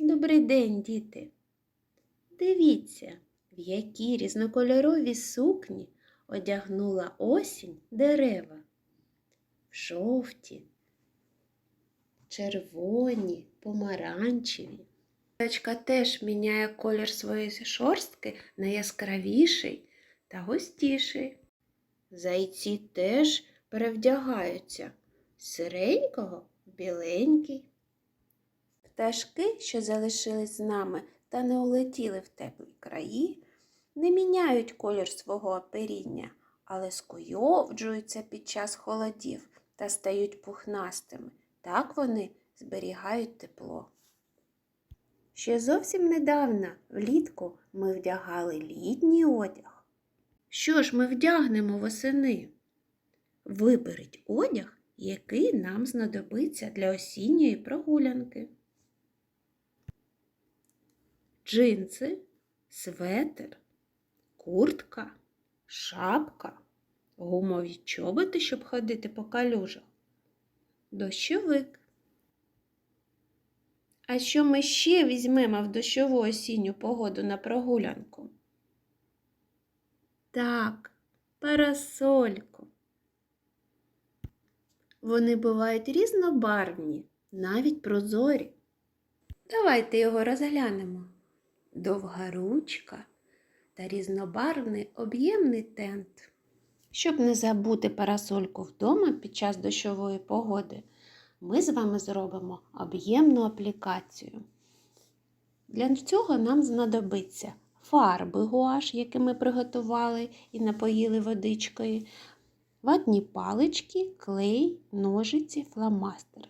Добрий день, діти. Дивіться, в які різнокольорові сукні одягнула осінь дерева. В жовті, червоні, помаранчеві. Дочка теж міняє колір своєї шорстки на яскравіший та густіший. Зайці теж перевдягаються з сиренького в біленький. Пташки, що залишились з нами та не улетіли в теплі краї, не міняють колір свого оперіння, але скуйовджуються під час холодів та стають пухнастими. Так вони зберігають тепло. Ще зовсім недавно влітку ми вдягали літній одяг. Що ж ми вдягнемо восени? Виберіть одяг, який нам знадобиться для осінньої прогулянки. Джинси, светр, куртка, шапка, гумові чоботи, щоб ходити по калюжах, дощовик. А що ми ще візьмемо в дощову осінню погоду на прогулянку? Так, парасольку. Вони бувають різнобарвні, навіть прозорі. Давайте його розглянемо. Довга ручка та різнобарвний об'ємний тент. Щоб не забути парасольку вдома під час дощової погоди, ми з вами зробимо об'ємну аплікацію. Для цього нам знадобиться фарби гуаш, які ми приготували і напоїли водичкою, ватні палички, клей, ножиці, фломастер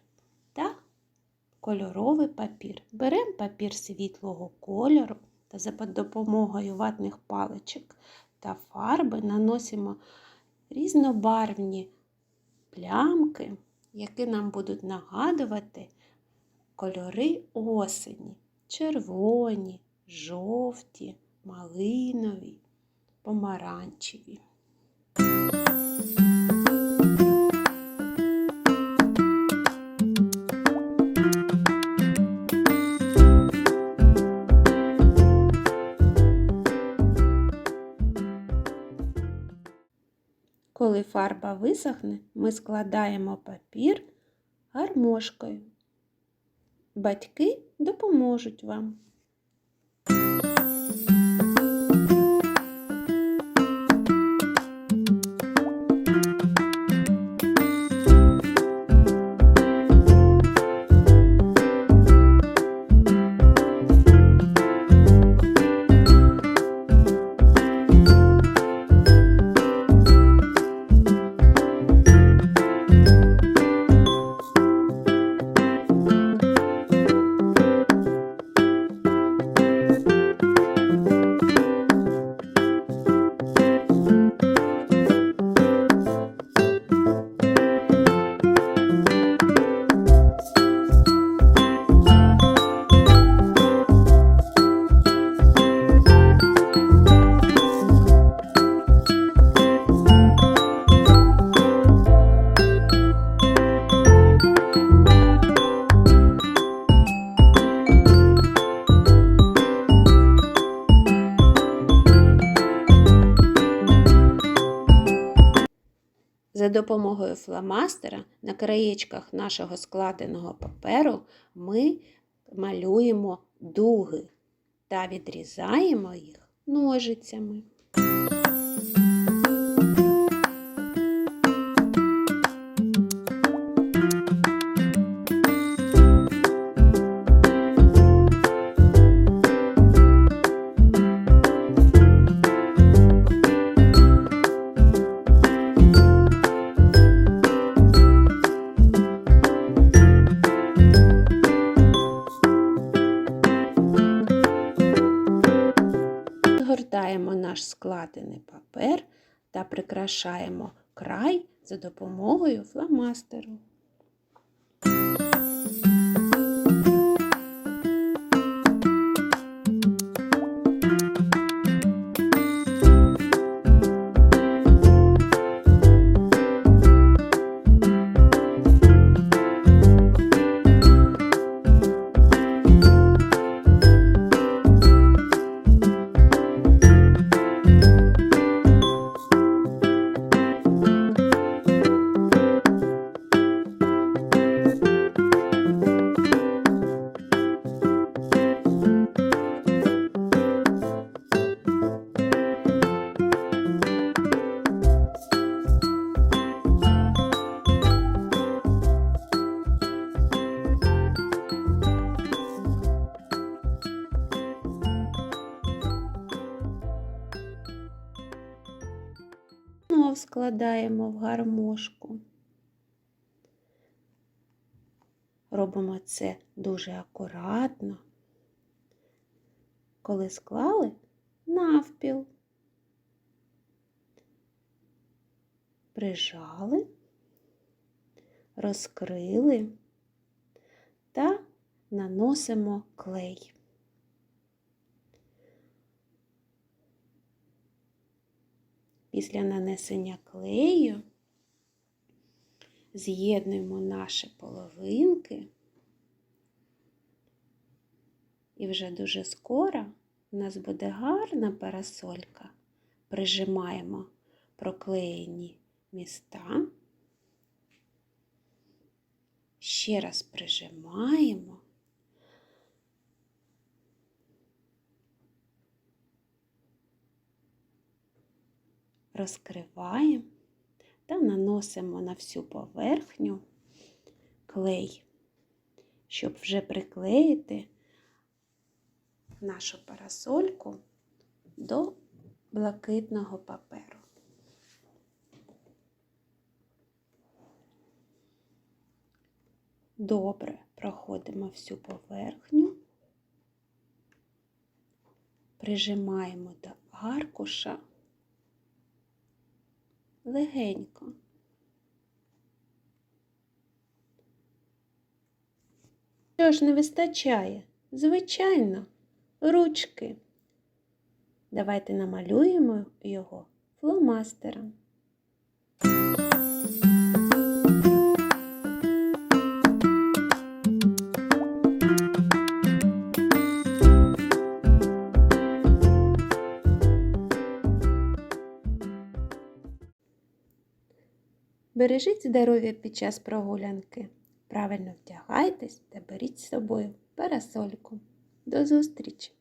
кольоровий папір. Беремо папір світлого кольору та за допомогою ватних паличок та фарби наносимо різнобарвні плямки, які нам будуть нагадувати кольори осені. Червоні, жовті, малинові, помаранчеві. Коли фарба висохне, ми складаємо папір гармошкою. Батьки допоможуть вам. Допомогою фломастера на краєчках нашого складеного паперу ми малюємо дуги та відрізаємо їх ножицями. Згортаємо наш складений папер та прикрашаємо край за допомогою фломастеру. Складаємо в гармошку. Робимо це дуже акуратно. Коли склали навпіл, прижали, розкрили та наносимо клей. Після нанесення клею з'єднуємо наші половинки, і вже дуже скоро у нас буде гарна парасолька. Прижимаємо проклеєні міста. Ще раз прижимаємо. Розкриваємо та наносимо на всю поверхню клей, щоб вже приклеїти нашу парасольку до блакитного паперу. Добре проходимо всю поверхню, прижимаємо до аркуша легенько. Що ж не вистачає? Звичайно, ручки. Давайте намалюємо його фломастером. Бережіть здоров'я під час прогулянки. Правильно вдягайтесь та беріть з собою парасольку. До зустрічі!